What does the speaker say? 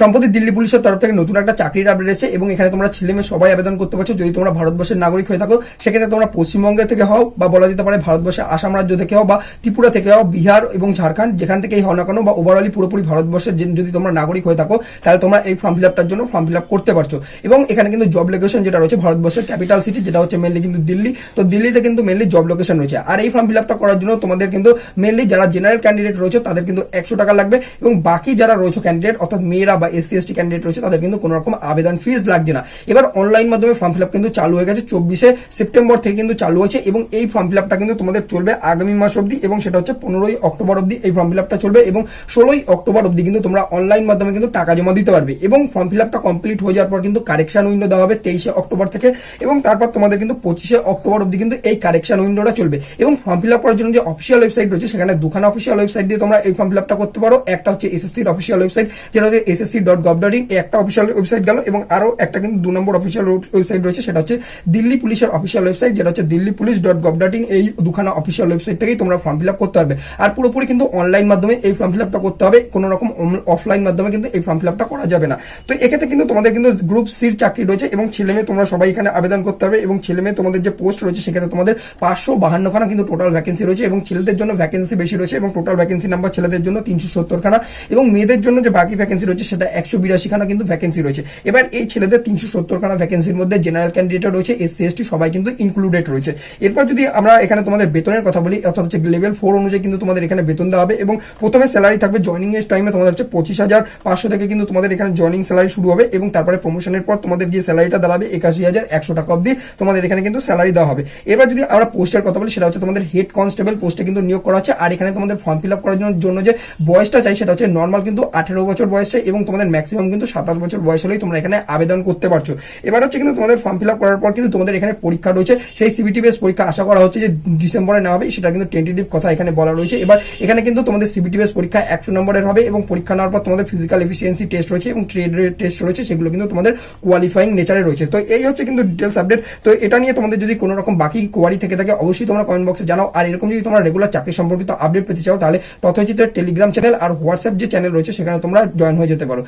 সম্প্রতি দিল্লি পুলিশের তরফ থেকে নতুন একটা চাকরির আপডেট এসেছে এবং এখানে তোমরা ছেলে মেয়ে সবাই আবেদন করতে পারছ। যদি তোমরা ভারতবর্ষের নাগরিক হয়ে থাকো, সেক্ষেত্রে তোমরা পশ্চিমবঙ্গে থেকে হও বা বলা যেতে পারে ভারতবর্ষের আসাম রাজ্য থেকে হও বা ত্রিপুরা থেকে হও, বিহার এবং ঝাড়খণ্ড, যেখান থেকেই হও না কেন বা ওভারঅলি পুরোপুরি ভারতবর্ষের যদি তোমরা নাগরিক হয়ে থাকো, তাহলে তোমরা এই ফর্ম ফিল আপটার জন্য ফর্ম ফিল আপ করতে পারছ। এবং এখানে কিন্তু জব লোকেশন যেটা রয়েছে ভারতবর্ষের ক্যাপিটাল সিটি যেটা হচ্ছে মেনলি কিন্তু দিল্লি। তো দিল্লিতে কিন্তু মেনলি জব লোকেশন রয়েছে। আর এই ফর্ম ফিল আপটা করার জন্য তোমাদের কিন্তু মেনলি যারা জেনারেল ক্যান্ডিডেট রয়েছে, তাদের কিন্তু একশো টাকা লাগবে এবং বাকি যারা রয়েছে ক্যান্ডিডেট অর্থাৎ মেয়েরা বা এসসি, এসটি ক্যান্ডিডেট রয়েছে, তাদের কিন্তু কোনো রকম আবেদন ফিস লাগছে না। এবার অনলাইন মাধ্যমে ফর্ম ফিল কিন্তু চালু হয়ে গেছে চব্বিশে সেপ্টেম্বর থেকে কিন্তু চালু হয়েছে এবং এই ফর্ম ফিল কিন্তু তোমাদের চলবে আগামী মাস অবধি এবং সেটা হচ্ছে পনেরোই অক্টোবর অব্দি এই ফর্ম ফিল চলবে এবং ষোলোই অক্টোবর অব্দি কিন্তু তোমরা অনলাইন মাধ্যমে কিন্তু টাকা জমা দিতে পারবে এবং ফর্ম ফিল আপটা কমপ্লিট হয়ে যাওয়ার পর কিন্তু কারেকশন উইন্ডো দেওয়া হবে তেইশে অক্টোবর থেকে এবং তারপর তোমাদের কিন্তু পঁচিশে অক্টোবর অব্দি কিন্তু এই কারেকশন উইন্ডোটা চলবে এবং ফর্ম ফিল আপ করার জন্য যে অফিসিয়াল ওয়েবসাইট রয়েছে সেখানে দুখানা অফিসিয়াল ওয়েবসাইট দিয়ে তোমরা এই ফর্ম ফিল করতে পারো। একটা হচ্ছে এসএসসির অফিসিয়াল ওয়েবসাইট যেটা হচ্ছে এসএসসি ডট গভ ইন একটা অফিসিয়াল ওয়েবসাইট গেল এবং আরও একটা কিন্তু দু নম্বর অফিসিয়াল ওয়েবসাইট রয়েছে, সেটা হচ্ছে দিল্লি পুলিশের অফিসিয়াল ওয়েবসাইট যেটা হচ্ছে Delhi police dot gov dot in এই দুখানা অফিসিয়াল ওয়েবসাইট থেকেই তোমরা ফর্ম ফিল আপ করতে পারবে। আর পুরোপুরি কিন্তু অনলাইন মাধ্যমে এই ফর্ম ফিল আপটা করতে হবে, কোনো রকম অফলাইন মাধ্যমে কিন্তু এই ফর্ম ফিল আপটা করা যাবে না। তো এক্ষেত্রে কিন্তু তোমাদের কিন্তু গ্রুপ সির চাকরি রয়েছে এবং ছেলে মেয়ে তোমরা সবাই এখানে আবেদন করতে হবে এবং ছেলে মেয়ে তোমাদের যে পোস্ট রয়েছে, সেক্ষেত্রে তোমাদের পাঁচশো বাহান্নখানা কিন্তু টোটাল ভ্যাকেন্সি রয়েছে এবং ছেলেদের জন্য ভ্যাকেন্সি বেশি রয়েছে এবং টোটাল ভ্যাকেন্সি নাম্বার ছেলেদের জন্য তিনশো সত্তরখানা এবং মেয়েদের জন্য যে বাকি ভ্যাকেন্সি রয়েছে, সেটা একশো বিরাশিখানা কিন্তু ভ্যাকেন্সি রয়েছে। এবার এই ছেলেদের তিনশো সত্তরখানা ভ্যাকেন্সির মধ্যে জেনারেল ক্যান্ডিডেট রয়েছে এসসি এসটি সবাই কিন্তু ইনক্লুডেড রয়েছে। এরপর যদি আমরা এখানে তোমাদের বেতনের কথা বলি, অর্থাৎ হচ্ছে লেভেল ফোর অনুযায়ী কিন্তু তোমাদের এখানে বেতন দেওয়া হবে এবং প্রথমে স্যালারি থাকবে জয়নিং এর টাইমে তোমাদের হচ্ছে পঁচিশ হাজার পাঁচশো থেকে কিন্তু তোমাদের এখানে জয়নিং স্যালারি শুরু হবে এবং তারপরে প্রমোশনের পর তোমাদের যে স্যালারিটা দাঁড়াবে একাশি হাজার একশো টাকা অবধি তোমাদের এখানে কিন্তু স্যালারি দেওয়া হবে। এবার যদি আমরা পোস্টের কথা বলি, সেটা হচ্ছে তোমাদের হেড কনস্টেবল পোস্টে কিন্তু নিয়োগ করা হচ্ছে আর এখানে তোমাদের ফর্ম ফিল আপ করার জন্য- জন্য যে বয়সটা চাই, সেটা হচ্ছে নর্মাল কিন্তু আঠেরো বছর বয়সে এবং তোমাদের ম্যাক্সিমাম কিন্তু সাতাশ বছর বয়স হলেই তোমরা এখানে আবেদন করতে পারছ। এবার হচ্ছে কিন্তু তোমাদের ফর্ম ফিল আপ করার পর কিন্তু তোমাদের এখানে পরীক্ষা রয়েছে। সেই সিবিটি বেস পরীক্ষা আশা করা হচ্ছে যে ডিসেম্বরে নেওয়া হবে, সেটা কিন্তু টেন্টেটিভ কথা এখানে বলা রয়েছে। এবার এখানে কিন্তু তোমাদের সিবিটি বেস পরীক্ষা একশো নম্বরের হবে এবং পরীক্ষা নেওয়ার পর তোমাদের ফিজিক্যাল এফিসিয়েন্সি টেস্ট রয়েছে এবং ট্রেড টেস্ট রয়েছে, সেগুলো কিন্তু তোমাদের কোয়ালিফাইং নেচারে রয়েছে। তো এই হচ্ছে কিন্তু ডিটেলস আপডেট তো এটা নিয়ে তোমাদের যদি কোনো রকম বাকি কোয়ারি থেকে থাকে, অবশ্যই তোমরা কমেন্ট বক্সে জানাও। আর এরকম যদি তোমরা রেগুলার চাকরি সম্পর্কিত আপডেট পেতে চাও, তাহলে তথ্যচিত্রের টেলিগ্রাম চ্যানেল আর হোয়াটসঅ্যাপ যে চ্যানেল রয়েছে, সেখানে তোমরা জয়েন হয়ে যেতে পারো।